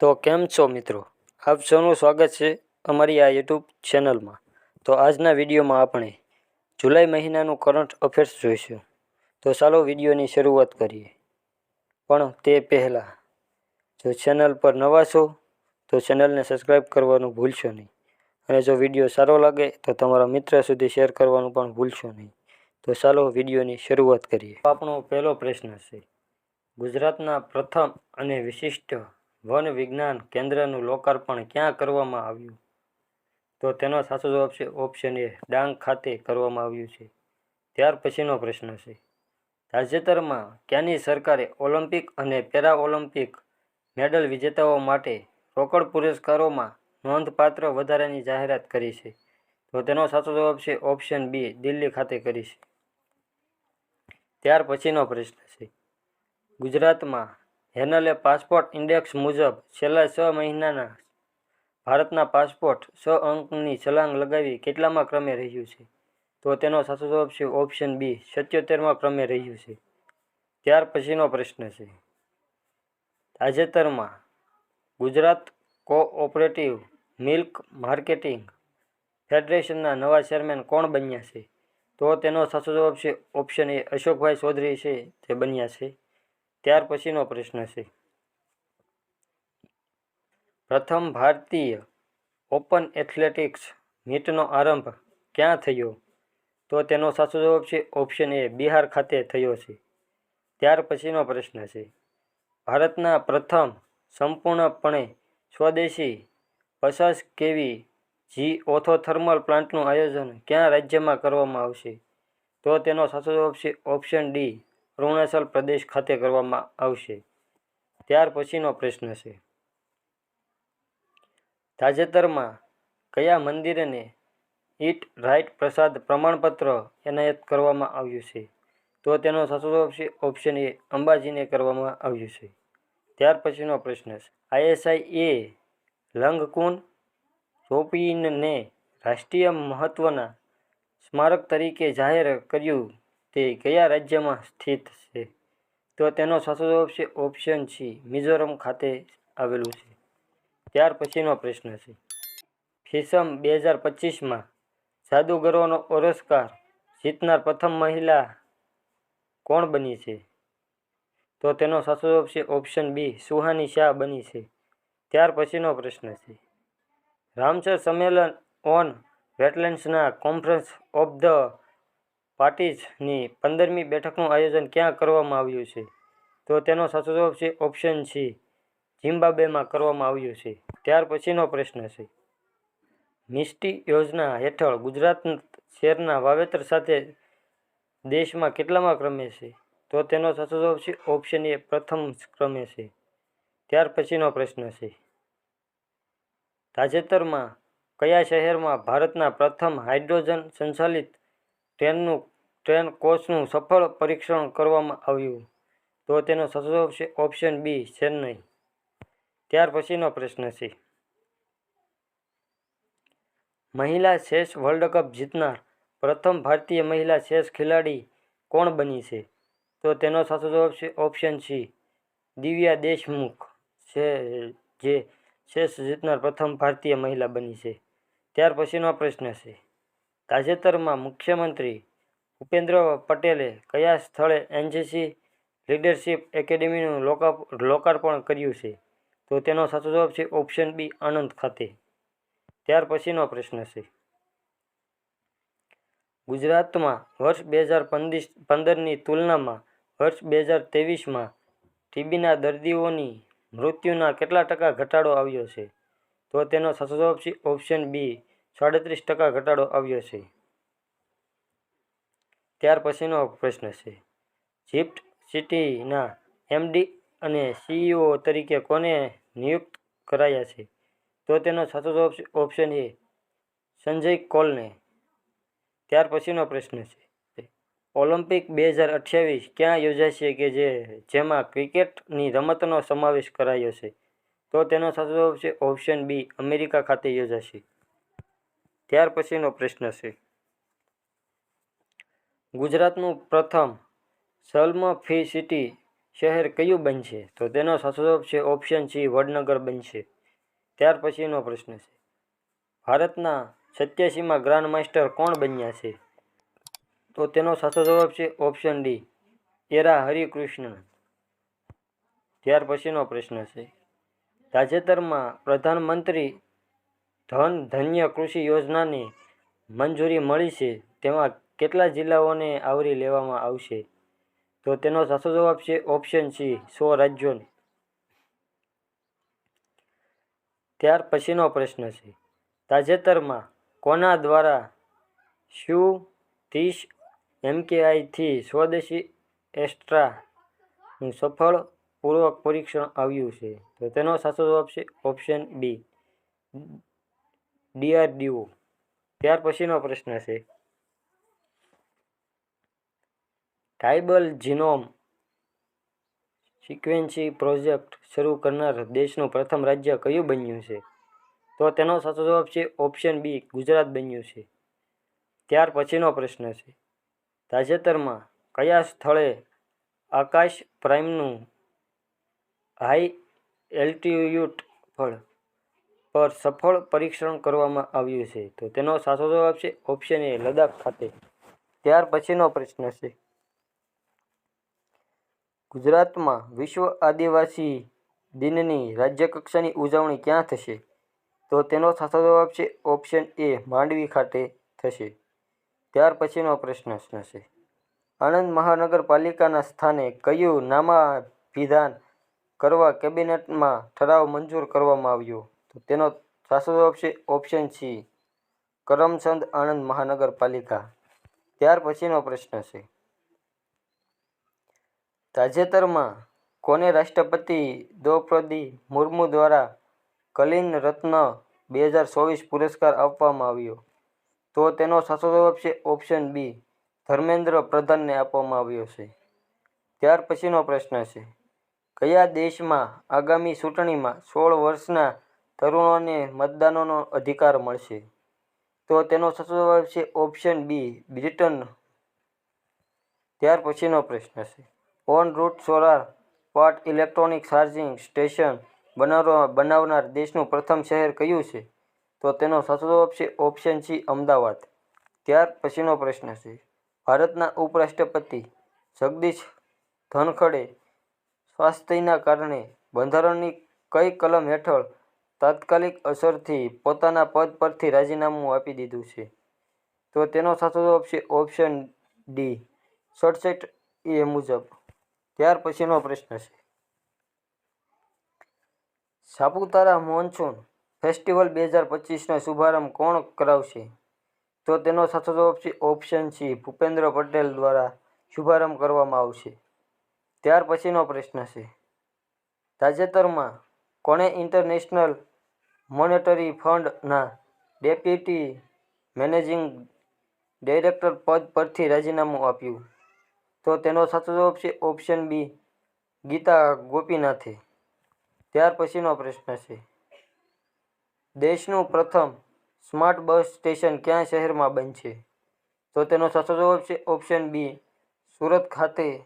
તો કેમ છો મિત્રો? આપ સૌનું સ્વાગત છે અમારી આ યુટ્યુબ ચેનલમાં. તો આજના વિડીયોમાં આપણે જુલાઈ મહિનાનું કરંટ અફેર્સ જોઈશું. તો ચાલો વિડીયોની શરૂઆત કરીએ. પણ તે પહેલાં, જો ચેનલ પર નવા છો, તો ચેનલને સબસ્ક્રાઈબ કરવાનું ભૂલશો નહીં. અને જો વીડિયો સારો લાગે, તો તમારા મિત્ર સુધી શેર કરવાનું પણ ભૂલશો નહીં. તો ચાલો વિડીયોની શરૂઆત કરીએ. આપણો પહેલો પ્રશ્ન છે, ગુજરાતના પ્રથમ અને વિશિષ્ટ વન વિજ્ઞાન કેન્દ્રનું લોકાર્પણ ક્યાં કરવામાં આવ્યું? તો તેનો સાચો જવાબ છે ઓપ્શન એ ડાંગ ખાતે કરવામાં આવ્યું છે. ત્યાર પછીનો પ્રશ્ન છે. તાજેતરમાં ક્યાંની સરકારે ઓલિમ્પિક અને પેરા ઓલિમ્પિક મેડલ વિજેતાઓ માટે રોકડ પુરસ્કારોમાં નોંધપાત્ર વધારાની જાહેરાત કરી છે? તો તેનો સાચો જવાબ છે ઓપ્શન બી દિલ્હી ખાતે કરી છે. ત્યાર પછીનો પ્રશ્ન છે. ગુજરાતમાં હેનલે પાસપોર્ટ ઇન્ડેક્સ મુજબ છેલ્લા છ મહિનાના ભારતના પાસપોર્ટ છ અંકની છલાંગ લગાવી કેટલામાં ક્રમે રહ્યું છે? તો તેનો સાચો જવાબ છે ઓપ્શન બી, સત્યોતેરમાં ક્રમે રહ્યું છે. ત્યાર પછીનો પ્રશ્ન છે. તાજેતરમાં ગુજરાત કોઓપરેટિવ મિલ્ક માર્કેટિંગ ફેડરેશનના નવા ચેરમેન કોણ બન્યા છે? તો તેનો સાચો જવાબ છે ઓપ્શન એ અશોકભાઈ ચૌધરી છે, તે બન્યા છે. ત્યાર પછીનો પ્રશ્ન છે. પ્રથમ ભારતીય ઓપન એથ્લેટિક્સ મીટનો આરંભ ક્યાં થયો? તો તેનો સાચો જવાબ છે ઓપ્શન એ બિહાર ખાતે થયો છે. ત્યાર પછીનો પ્રશ્ન છે. ભારતના પ્રથમ સંપૂર્ણપણે સ્વદેશી પચાસ કેવી જી ઓથોથર્મલ પ્લાન્ટનું આયોજન ક્યાં રાજ્યમાં કરવામાં આવશે? તો તેનો સાચો જવાબ છે ઓપ્શન ડી અરુણાચલ પ્રદેશ ખાતે કરવામાં આવશે. ત્યાર પછીનો પ્રશ્ન છે. તાજેતરમાં કયા મંદિરને ઇટ રાઇટ પ્રસાદ પ્રમાણપત્ર એનાયત કરવામાં આવ્યું છે? તો તેનો સાચો ઓપ્શન એ અંબાજીને કરવામાં આવ્યું છે. ત્યાર પછીનો પ્રશ્ન છે. આઈએસઆઈ એ લંગકુન રોપિનને રાષ્ટ્રીય મહત્ત્વના સ્મારક તરીકે જાહેર કર્યું તે કયા રાજ્યમાં સ્થિત છે? તો તેનો સાચો જવાબ છે ઓપ્શન સી મિઝોરમ ખાતે આવેલું છે. ત્યાર પછીનો પ્રશ્ન છે. ફિસમ બે હજાર પચીસમાં જાદુગરોનો પુરસ્કાર જીતનાર પ્રથમ મહિલા કોણ બની છે? તો તેનો સાચો જવાબ છે ઓપ્શન બી સુહાની શાહ બની છે. ત્યાર પછીનો પ્રશ્ન છે. રામસર સંમેલન ઓન વેટલેન્ડ્સના કોન્ફરન્સ ઓફ ધ પાર્ટીઝની પંદરમી બેઠકનું આયોજન ક્યાં કરવામાં આવ્યું છે? તો તેનો સાચો જવાબ છે ઓપ્શન સી, ઝિમ્બાબ્વેમાં કરવામાં આવ્યું છે. ત્યાર પછીનો પ્રશ્ન છે. મિસ્ટી યોજના હેઠળ ગુજરાત શેરના વાવેતર સાથે દેશમાં કેટલામાં ક્રમે છે? તો તેનો સાચો જવાબ છે ઓપ્શન એ પ્રથમ ક્રમે છે. ત્યાર પછીનો પ્રશ્ન છે. તાજેતરમાં કયા શહેરમાં ભારતના પ્રથમ હાઇડ્રોજન સંચાલિત ટ્રેનનું, ટ્રેન કોચનું સફળ પરીક્ષણ કરવામાં આવ્યું. તો તેનો સાચો ઓપ્શન બી ચેન્નઈ ત્યાર પછીનો પ્રશ્ન છે. મહિલા ચેસ વર્લ્ડ કપ જીતનાર પ્રથમ ભારતીય મહિલા ચેસ ખેલાડી કોણ બની છે? તો તેનો સાચો જવાબ છે ઓપ્શન સી, દિવ્યા દેશમુખ છે, જે ચેસ જીતનાર પ્રથમ ભારતીય મહિલા બની છે. ત્યાર પછીનો પ્રશ્ન છે. તાજેતરમાં મુખ્યમંત્રી ભૂપેન્દ્ર પટેલે કયા સ્થળે એનસીસી લીડરશીપ એકેડેમીનું લોકા, લોકાર્પણ કર્યું છે? તો તેનો સાચો જવાબ છે ઓપ્શન બી, આણંદ ખાતે. ત્યાર પછીનો પ્રશ્ન છે. ગુજરાતમાં વર્ષ બે હજાર પંદરની તુલનામાં વર્ષ બે હજાર ત્રેવીસમાં ટીબીના દર્દીઓની મૃત્યુના કેટલા ટકા ઘટાડો આવ્યો છે? તો તેનો સાચો જવાબ છે ઓપ્શન બી સાડત્રીસ ટકા ઘટાડો આવ્યો છે. ત્યાર પછીનો પ્રશ્ન છે, જીપ્ટ સિટીના એમડી અને સીઈઓ તરીકે કોને નિયુક્ત કરાયા છે? તો તેનો સાચો ઓપ્શન એ સંજય કોલને. ત્યાર પછીનો પ્રશ્ન છે, ઓલિમ્પિક બે હજાર અઠ્યાવીસ ક્યાં યોજાશે કે જે, જેમાં ક્રિકેટની રમતનો સમાવેશ કરાયો છે? તો તેનો સાચો ઓપ્શન બી અમેરિકા ખાતે યોજાશે. ત્યાર પછીનો પ્રશ્ન છે. ગુજરાતનું પ્રથમ સલ્મ ફી સિટી શહેર કયું બનશે? તો તેનો સાચો છે ઓપ્શન સી વડનગર બનશે. ત્યાર પછીનો પ્રશ્ન છે. ભારતના સત્યાસીમાં ગ્રાન્ડ માસ્ટર કોણ બન્યા છે? તો તેનો સાચો જવાબ છે ઓપ્શન ડી એરા હરિકૃષ્ણ ત્યાર પછીનો પ્રશ્ન છે. તાજેતરમાં પ્રધાનમંત્રી ધન ધન્ય કૃષિ યોજનાની મંજૂરી મળી છે. તેમાં કેટલા જિલ્લાઓને આવરી લેવામાં આવશે? તો તેનો સાચો જવાબ છે ઓપ્શન સી સો રાજ્યોને. ત્યાર પછીનો પ્રશ્ન છે. તાજેતરમાં કોના દ્વારા શું ત્રીસ એમકેઆઈથી સ્વદેશી એસ્ટ્રાનું સફળ પૂર્વક પરીક્ષણ આવ્યું છે? તો તેનો સાચો જવાબ છે ઓપ્શન બી ડીઆરડીઓ ત્યાર પછીનો પ્રશ્ન છે. ટ્રાઇબલ જીનોમ સિક્વેન્સી પ્રોજેક્ટ શરૂ કરનાર દેશનું પ્રથમ રાજ્ય કયું બન્યું છે? તો તેનો સાચો જવાબ છે ઓપ્શન બી ગુજરાત બન્યું છે. ત્યાર પછીનો પ્રશ્ન છે. તાજેતરમાં કયા સ્થળે આકાશ પ્રાઇમનું હાઈ એલ્ટિટ્યુડ પર પર સફળ પરીક્ષણ કરવામાં આવ્યું છે. તો તેનો સાચો જવાબ છે ઓપ્શન એ લદ્દાખ ખાતે. ત્યાર પછીનો પ્રશ્ન છે. ગુજરાતમાં વિશ્વ આદિવાસી દિનની રાજ્યકક્ષાની ઉજવણી ક્યાં થશે? તો તેનો સાચો જવાબ છે ઓપ્શન એ માંડવી ખાતે થશે. ત્યાર પછીનો પ્રશ્ન છે. આણંદ મહાનગરપાલિકાના સ્થાને કયું નામાભિધાન કરવા કેબિનેટમાં ઠરાવ મંજૂર કરવામાં આવ્યો? તો તેનો છે ઓપ્શન સી કરમચંદ આણંદ મહાનગરપાલિકા. ત્યાર પછીનો પ્રશ્ન છે. તાજેતરમાં કોને રાષ્ટ્રપતિ દ્રૌપદી મુર્મુ દ્વારા કલિન રત્ન બે હજાર ચોવીસ પુરસ્કાર આપવામાં આવ્યો? તો તેનો સાચો જવાબ છે ઓપ્શન બી ધર્મેન્દ્ર પ્રધાનને આપવામાં આવ્યો છે. ત્યાર પછીનો પ્રશ્ન છે, કયા દેશમાં આગામી ચૂંટણીમાં સોળ વર્ષના તરુણોને મતદાનનો અધિકાર મળશે. તો તેનો સાચો જવાબ છે ઓપ્શન બી બ્રિટન ત્યાર પછીનો પ્રશ્ન છે. On route solar part electronic charging station બનાવવા બનાવનાર દેશનું પ્રથમ શહેર કયું છે? તો તેનો સાચો જવાબ છે ઓપ્શન સી અમદાવાદ. ત્યાર પછીનો પ્રશ્ન છે. ભારતના ઉપરાષ્ટ્રપતિ જગદીશ ધનખડે સ્વાસ્થ્યના કારણે બંધારણની કઈ કલમ હેઠળ તાત્કાલિક અસરથી પોતાના પદ પરથી રાજીનામું આપી દીધું છે. તો તેનો સાચો જવાબ છે ઓપ્શન ડી, સડસઠ એ મુજબ. ત્યાર પછીનો પ્રશ્ન છે. સાપુતારા મોન્સૂન ફેસ્ટિવલ બે હજાર પચીસનો શુભારંભ કોણ કરાવશે? તો તેનો સાચો જવાબ છે ઓપ્શન સી, ભૂપેન્દ્ર પટેલ દ્વારા શુભારંભ કરવામાં આવશે. ત્યાર પછીનો પ્રશ્ન છે. તાજેતરમાં કોણે ઇન્ટરનેશનલ મોનેટરી ફંડના ડેપ્યુટી મેનેજિંગ ડાયરેક્ટર પદ પરથી રાજીનામું આપ્યું. તો તેનો સાચો જવાબ છે ઓપ્શન બી ગીતા ગોપીનાથે. ત્યાર પછીનો પ્રશ્ન છે. દેશનું પ્રથમ સ્માર્ટ બસ સ્ટેશન ક્યાં શહેરમાં બનશે? તો તેનો સાચો જવાબ છે ઓપ્શન બી સુરત ખાતે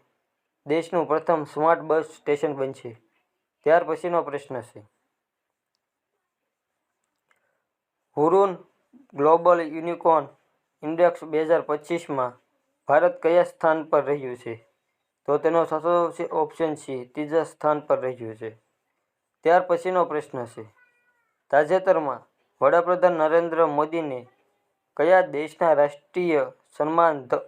દેશનું પ્રથમ સ્માર્ટ બસ સ્ટેશન બનશે. ત્યાર પછીનો પ્રશ્ન છે. હુરુન ગ્લોબલ યુનિકોર્ન ઇન્ડેક્સ બે હજાર પચીસમાં ભારત કયા સ્થાન પર રહ્યું છે? તો તેનો સાચો ઓપ્શન છે, ત્રીજા સ્થાન પર રહ્યું છે. ત્યાર પછીનો પ્રશ્ન છે, તાજેતરમાં વડાપ્રધાન નરેન્દ્ર મોદીને કયા દેશના રાષ્ટ્રીય સન્માન the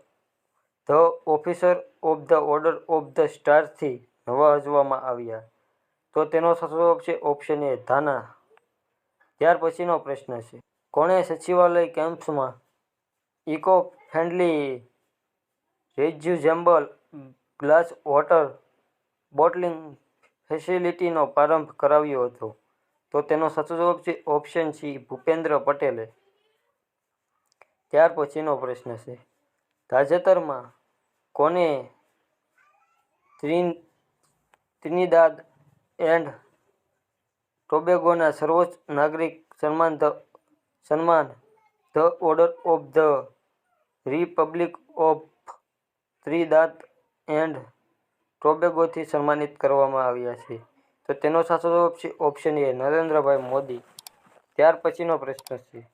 the officer of the order of the સ્ટારથી નવાજવામાં આવ્યા? તો તેનો સાચો ઓપ્શન એ ધાના. ત્યાર પછીનો પ્રશ્ન છે. કોણે સચિવાલય કેમ્પ્સમાં eco friendly reusable glass water bottling ફેસિલિટીનો પ્રારંભ કરાવ્યો હતો? તો તેનો સાચો જવાબ છે ઓપ્શન સી, ભૂપેન્દ્ર પટેલે. ત્યાર પછીનો પ્રશ્ન છે. તાજેતરમાં કોને ત્રિન, ત્રિનિદાદ એન્ડ ટોબેગોના સર્વોચ્ચ નાગરિક સન્માન ધ સન્માન the order of the republic of Trinidad and ટોબેગોથી સન્માનિત કરવામાં આવ્યા છે. તો તેનો સાચો છે ઓપ્શન એ નરેન્દ્રભાઈ મોદી. ત્યાર પછીનો પ્રશ્ન છે.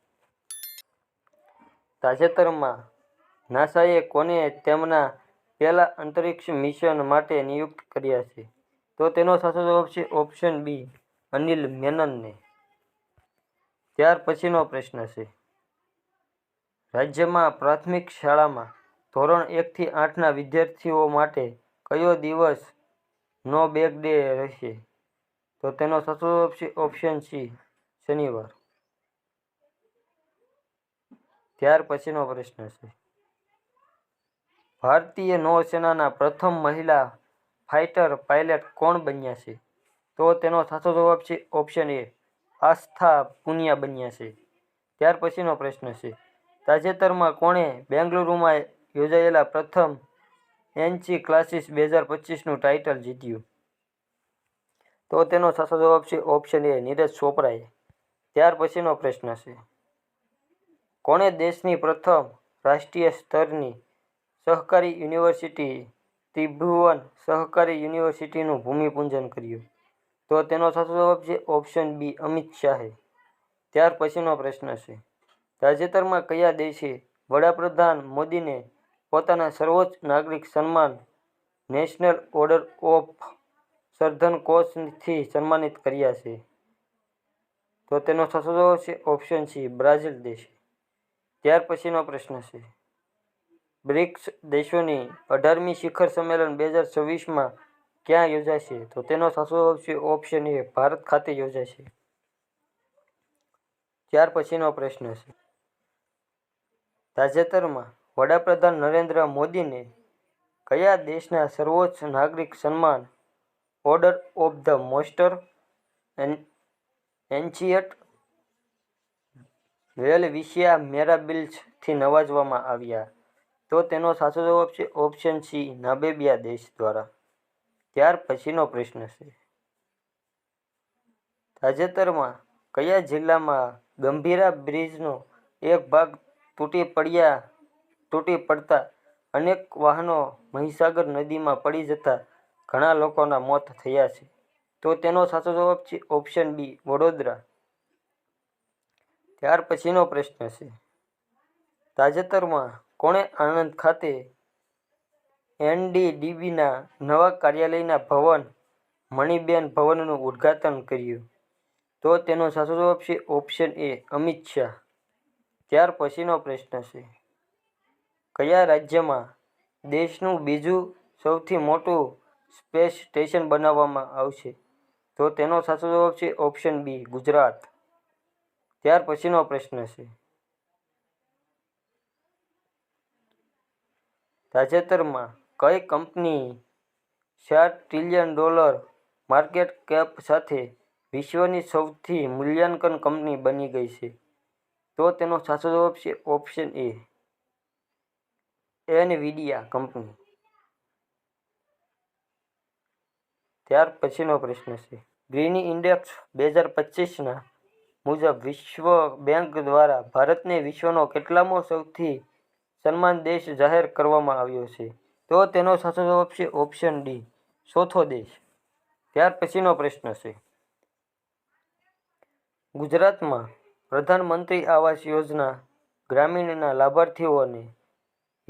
તાજેતરમાં નાસાએ કોને તેમના પહેલા અંતરિક્ષ મિશન માટે નિયુક્ત કર્યા છે? તો તેનો સાચો જવાબ છે ઓપ્શન બી અનિલ મેનનને. ત્યાર પછીનો પ્રશ્ન છે. રાજ્યમાં પ્રાથમિક શાળામાં ધોરણ એકથી આઠના વિદ્યાર્થીઓ માટે કયો દિવસ નો બેગ ડે રહેશે? તો તેનો સાચો ઓપ્શન છે શનિવાર. ત્યાર પછીનો પ્રશ્ન છે. ભારતીય નૌસેનાના પ્રથમ મહિલા ફાઇટર પાયલટ કોણ બન્યા છે? તો તેનો સાચો જવાબ છે ઓપ્શન એ આસ્થા પુનિયા બન્યા છે. ત્યાર પછીનો પ્રશ્ન છે. તાજેતરમાં કોણે બેંગલુરુમાં યોજાયેલા પ્રથમ એનસી ક્લાસીસ બે હજાર પચીસનું ટાઇટલ જીત્યું? તો તેનો સાચો જવાબ છે ઓપ્શન એ નીરજ ચોપરાએ. ત્યાર પછીનો પ્રશ્ન છે. કોણે દેશની પ્રથમ રાષ્ટ્રીય સ્તરની સહકારી યુનિવર્સિટી ત્રિભુવન સહકારી યુનિવર્સિટીનું ભૂમિપૂજન કર્યું? તો તેનો સાચો જવાબ છે ઓપ્શન બી અમિત શાહે. ત્યાર પછીનો પ્રશ્ન છે. તાજેતરમાં કયા દેશે વડાપ્રધાન મોદીને પોતાના સર્વોચ્ચ નાગરિક સન્માન નેશનલ ઓર્ડર ઓફ સર્ધન કોચથી સન્માનિત કર્યા છે? તો તેનો સાચો જવાબ છે ઓપ્શન સી બ્રાઝિલ દેશ. ત્યાર પછીનો પ્રશ્ન છે. બ્રિક્સ દેશોની અઢારમી શિખર સંમેલન બે હજાર છવ્વીસમાં ક્યાં યોજાશે? તો તેનો સાચો ઓપ્શન એ ભારત ખાતે યોજાશે. ત્યાર પછીનો પ્રશ્ન છે. તાજેતરમાં વડાપ્રધાન નરેન્દ્ર મોદીને કયા દેશના સર્વોચ્ચ નાગરિક સન્માન order of the most ancient welwitschia મેરાબિલ્સથી નવાજવામાં આવ્યા. તો તેનો સાચો જવાબ છે ઓપ્શન સી, નાબેબિયા દેશ દ્વારા. ત્યાર પછીનો પ્રશ્ન છે. તાજેતરમાં કયા જિલ્લામાં ગંભીરા બ્રિજનો એક ભાગ તૂટી પડ્યા, તૂટી પડતા અનેક વાહનો મહીસાગર નદીમાં પડી જતા ઘણા લોકોના મોત થયા છે? તો તેનો સાચો જવાબ છે ઓપ્શન બી વડોદરા. ત્યાર પછીનો પ્રશ્ન છે. તાજેતરમાં કોણે આણંદ ખાતે એનડીડીબીના નવા કાર્યાલયના ભવન મણિબેન ભવનનું ઉદ્ઘાટન કર્યું. તો તેનો સાચો જવાબ છે ઓપ્શન એ, અમિત શાહ. ત્યાર પછીનો પ્રશ્ન છે, કયા રાજ્યમાં દેશનું બીજું સૌથી મોટું સ્પેસ સ્ટેશન બનાવવામાં આવશે? તો તેનો સાચો જવાબ છે ઓપ્શન બી, ગુજરાત. ત્યાર પછીનો પ્રશ્ન છે, તાજેતરમાં કઈ કંપની સાત ટ્રિલિયન ડોલર માર્કેટ કેપ સાથે વિશ્વની સૌથી મૂલ્યાંકન કંપની બની ગઈ છે? તો તેનો સાચો જવાબ છે ઓપ્શન એ એનવીડિયા કંપની. ત્યાર પછીનો પ્રશ્ન છે. ગ્રીની ઇન્ડેક્સ બે હજાર પચીસના મુજબ વિશ્વ બેંક દ્વારા ભારતને વિશ્વનો કેટલામો સૌથી સન્માન દેશ જાહેર કરવામાં આવ્યો છે? તો તેનો સાચો જવાબ છે ઓપ્શન ડી ચોથો દેશ. ત્યાર પછીનો પ્રશ્ન છે. ગુજરાતમાં પ્રધાનમંત્રી આવાસ યોજના ગ્રામીણના લાભાર્થીઓને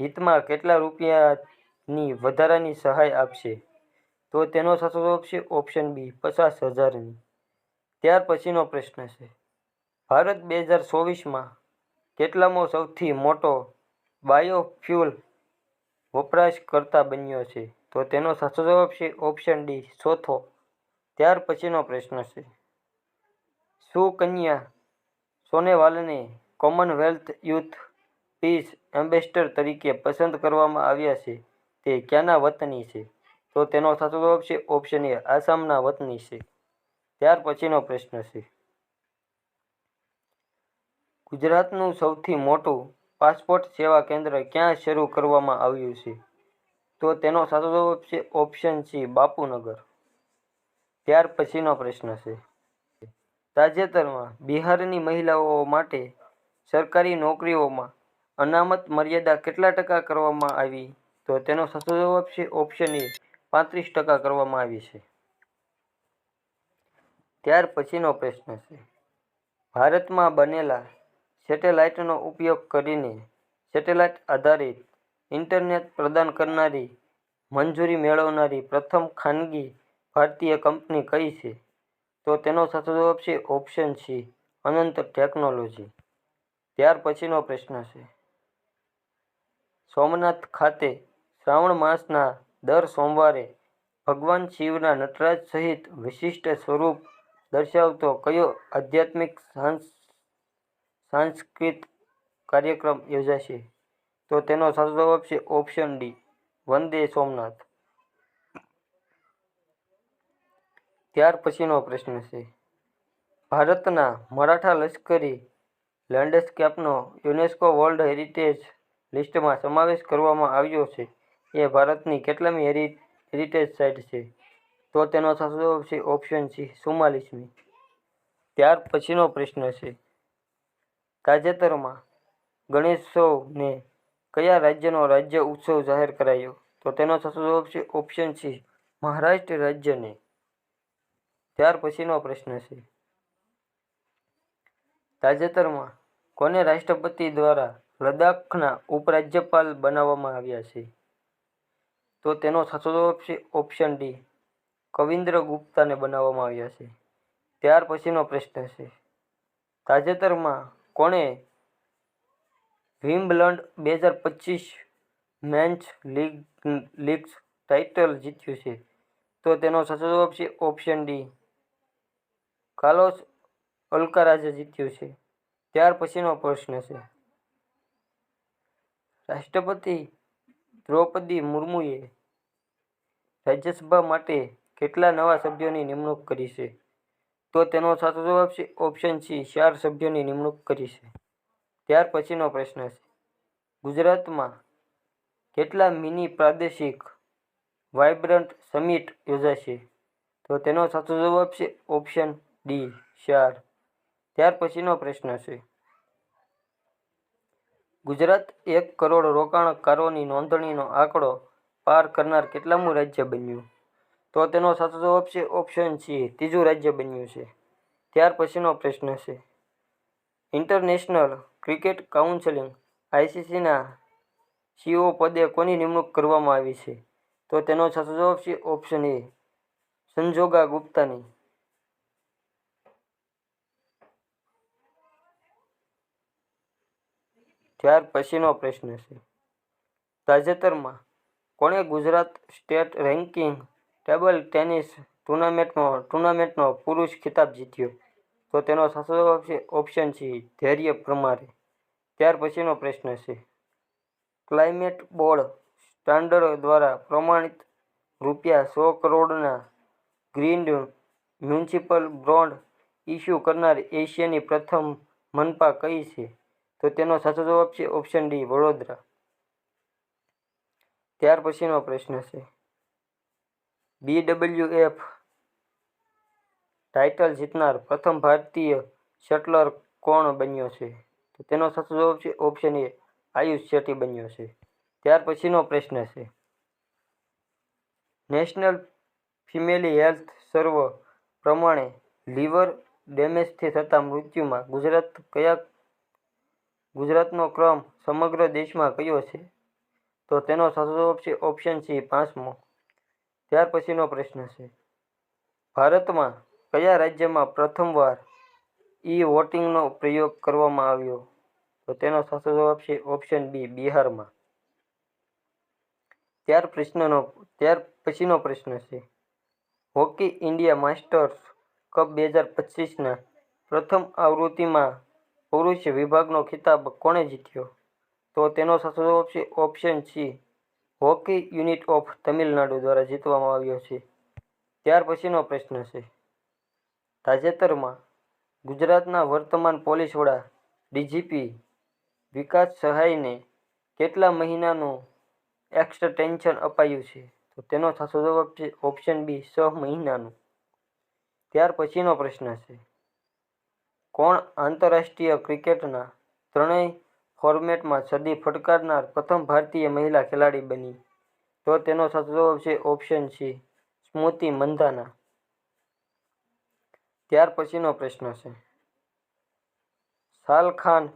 હિતમાં કેટલા રૂપિયાની વધારાની સહાય આપશે? તો તેનો સાચો જવાબ છે ઓપ્શન બી પચાસ હજારની. ત્યાર પછીનો પ્રશ્ન છે. ભારત બે હજાર ચોવીસમાં કેટલામો સૌથી મોટો બાયોફ્યુલ વપરાશકર્તા બન્યો છે. તો તેનો સાચો જવાબ છે ઓપ્શન ડી ચોથો. ત્યાર પછીનો પ્રશ્ન છે. સુકન્યા સોનેવાલને કોમનવેલ્થ યુથ પીસ એમ્બેસેડર તરીકે પસંદ કરવામાં આવ્યા છે? તે ક્યાંના વતની છે? તો તેનો સાચો જવાબ છે ઓપ્શન એ આસામના વતની છે. ત્યાર પછીનો પ્રશ્ન છે. ગુજરાતનું સૌથી મોટું પાસપોર્ટ સેવા કેન્દ્ર ક્યાં શરૂ કરવામાં આવ્યું છે? તો તેનો સાચો ઓપ્શન છે બાપુનગર. ત્યાર પછીનો પ્રશ્ન છે. તાજેતરમાં બિહારની મહિલાઓ માટે સરકારી નોકરીઓમાં અનામત મર્યાદા કેટલા ટકા કરવામાં આવી? તો તેનો સાચો જવાબ છે ઓપ્શન એ, પાંત્રીસ ટકા કરવામાં આવી છે. ત્યાર પછીનો પ્રશ્ન છે. ભારતમાં બનેલા સેટેલાઇટનો ઉપયોગ કરીને સેટેલાઇટ આધારિત ઇન્ટરનેટ પ્રદાન કરનારી, મંજૂરી મેળવનારી પ્રથમ ખાનગી ભારતીય કંપની કઈ છે? તો તેનો સાચો જવાબ છે ઓપ્શન સી, અનંત ટેકનોલોજી. ત્યાર પછીનો પ્રશ્ન છે. સોમનાથ ખાતે શ્રાવણ માસના દર સોમવારે ભગવાન શિવના નટરાજ સહિત વિશિષ્ટ સ્વરૂપ દર્શાવતો કયો આધ્યાત્મિક સાંસ સાંસ્કૃતિક કાર્યક્રમ યોજાશે. તો તેનો સાચો જવાબ છે ઓપ્શન ડી વંદે સોમનાથ. ત્યાર પછીનો પ્રશ્ન છે. ભારતના મરાઠા લશ્કરી લેન્ડસ્કેપનો યુનેસ્કો વર્લ્ડ હેરિટેજ લિસ્ટમાં સમાવેશ કરવામાં આવ્યો છે. એ ભારતની કેટલામી હેરિ, હેરિટેજ સાઇટ છે. તો તેનો સાચો જવાબ છે ઓપ્શન સી ચુમ્માલીસમી. ત્યાર પછીનો પ્રશ્ન છે. તાજેતરમાં ગણેશોત્સવને કયા રાજ્યનો રાજ્ય ઉત્સવ જાહેર કરાયો? તો તેનો થતો જવાબ છે ઓપ્શન મહારાષ્ટ્ર રાજ્યને. ત્યાર પછીનો પ્રશ્ન છે. તાજેતરમાં કોને રાષ્ટ્રપતિ દ્વારા લદ્દાખના ઉપરાજ્યપાલ બનાવવામાં આવ્યા છે? તો તેનો થતો જવાબ ઓપ્શન ડી, કવિન્દ્ર ગુપ્તાને બનાવવામાં આવ્યા છે. ત્યાર પછીનો પ્રશ્ન છે. તાજેતરમાં કોણે વિમ્બલન્ડ બે હજાર પચીસ મેન્સ લીગ, લીગ્સ ટાઇટલ જીત્યું છે? તો તેનો સાચો જવાબ છે ઓપ્શન ડી. કાર્લોસ અલ્કારાજે જીત્યું છે. ત્યાર પછીનો પ્રશ્ન છે. રાષ્ટ્રપતિ દ્રૌપદી મુર્મુએ રાજ્યસભા માટે કેટલા નવા સભ્યોની નિમણૂક કરી છે? તો તેનો સાચો જવાબ છે ઓપ્શન સી ચાર સભ્યોની નિમણૂક કરી છે. ત્યાર પછીનો પ્રશ્ન છે. ગુજરાતમાં કેટલા મિની પ્રાદેશિક વાઇબ્રન્ટ સમિટ યોજાશે? તો તેનો સાચો જવાબ છે ઓપ્શન ડી ચાર. ત્યાર પછીનો પ્રશ્ન છે. ગુજરાત એક કરોડ રોકાણકારોની નોંધણીનો આંકડો પાર કરનાર કેટલામું રાજ્ય બન્યું? તો તેનો સાચો જવાબ છે ઓપ્શન સી ત્રીજું રાજ્ય બન્યું છે. ત્યાર પછીનો પ્રશ્ન છે. ઇન્ટરનેશનલ ક્રિકેટ કાઉન્સિલિંગ આઈસીસીના સીઓ પદે કોની નિમણૂક કરવામાં આવી છે? તો તેનો સાચો જવાબ છે ઓપ્શન એ સંજોગા ગુપ્તાની. ત્યાર પછીનો પ્રશ્ન છે. તાજેતરમાં કોણે Gujarat state ranking table tennis ટુર્નામેન્ટનો ટુર્નામેન્ટનો પુરુષ ખિતાબ જીત્યો. તો તેનો સાચો ઓપ્શન છે ધૈર્ય પ્રમાણે ત્યાર પછીનો પ્રશ્ન છે. ક્લાઇમેટ બોર્ડ સ્ટાન્ડર્ડ દ્વારા પ્રમાણિત રૂપિયા સો કરોડના ગ્રીન મ્યુનિસિપલ બોન્ડ ઇસ્યુ કરનાર એશિયાની પ્રથમ મનપા કઈ છે? તો તેનો સાચો જવાબ છે ઓપ્શન ડી, વડોદરા. ત્યાર પછીનો પ્રશ્ન છે. બી ડબલ્યુ એફ ટાઇટલ જીતનાર પ્રથમ ભારતીય શટલર કોણ બન્યો છે? તો તેનો સાચો જવાબ છે ઓપ્શન એ આયુષ શેટ્ટી બન્યો છે. ત્યાર પછીનો પ્રશ્ન છે. નેશનલ ફિમેલી હેલ્થ સર્વ પ્રમાણે લીવર ડેમેજથી થતા મૃત્યુમાં ગુજરાત કયા, ગુજરાતનો ક્રમ સમગ્ર દેશમાં કયો છે? તો તેનો સાચો જવાબ છે ઓપ્શન સી પાંચમો. ત્યાર પછીનો પ્રશ્ન છે. ભારતમાં કયા રાજ્યમાં પ્રથમવાર ઈ વોટિંગનો પ્રયોગ કરવામાં આવ્યો? તો તેનો સાચો જવાબ છે ઓપ્શન બી, બિહારમાં. ત્યાર પ્રશ્નનો, ત્યાર પછીનો પ્રશ્ન છે. હોકી ઇન્ડિયા માસ્ટર્સ કપ બે હજાર પચીસના પ્રથમ આવૃત્તિમાં પુરુષ વિભાગનો ખિતાબ કોણે જીત્યો? તો તેનો સાચો જવાબ છે option C hockey unit of Tamil Nadu દ્વારા જીતવામાં આવ્યો છે. ત્યાર પછીનો પ્રશ્ન છે. તાજેતરમાં ગુજરાતના વર્તમાન પોલીસ વડા ડીજીપી વિકાસ સહાયને કેટલા મહિનાનું એક્સટેન્શન અપાયું છે? તો તેનો સાચો જવાબ છે ઓપ્શન બી છ મહિનાનું. ત્યાર પછીનો પ્રશ્ન છે. કોણ આંતરરાષ્ટ્રીય ક્રિકેટના ત્રણેય ફોર્મેટમાં સદી ફટકારનાર પ્રથમ ભારતીય મહિલા ખેલાડી બની. તો તેનો સાચો જવાબ છે ઓપ્શન સી, સ્મૃતિ મંધાના. ત્યાર પછીનો પ્રશ્ન છે. સાલખાન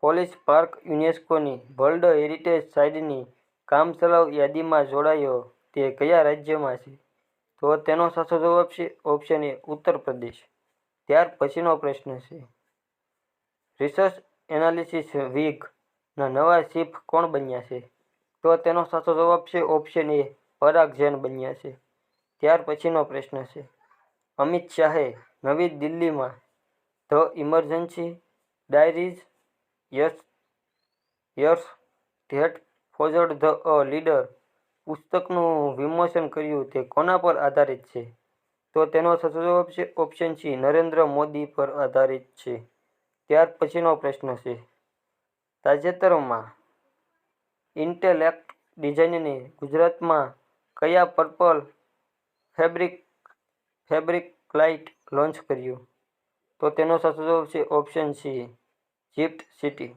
પોલીસ પાર્ક યુનેસ્કોની વર્લ્ડ હેરિટેજ સાઇટની કામચલાઉ યાદીમાં જોડાયો. તે કયા રાજ્યમાં છે? તો તેનો સાચો જવાબ છે ઓપ્શન એ ઉત્તર પ્રદેશ. ત્યાર પછીનો પ્રશ્ન છે. રિસર્ચ એનાલિસિસ વીક ના નવા ચીફ કોણ બન્યા છે? તો તેનો સાચો જવાબ છે ઓપ્શન એ પરાગ જૈન બન્યા છે. ત્યાર પછીનો પ્રશ્ન છે. અમિત શાહે નવી દિલ્હીમાં the emergency diaries yes, years that forged the a leader પુસ્તકનું વિમોચન કર્યું તે કોના પર આધારિત છે? તો તેનો સાચો જવાબ છે ઓપ્શન સી નરેન્દ્ર મોદી પર આધારિત છે. ત્યાર પછીનો પ્રશ્ન છે. તાજેતરમાં ઇન્ટેલેક્ટ ડિઝાઇનને ગુજરાતમાં કયા purple fabric fabric light launch કર્યું? તો તેનો સાચો જવાબ છે ઓપ્શન સી, જીપ્ટ સિટી.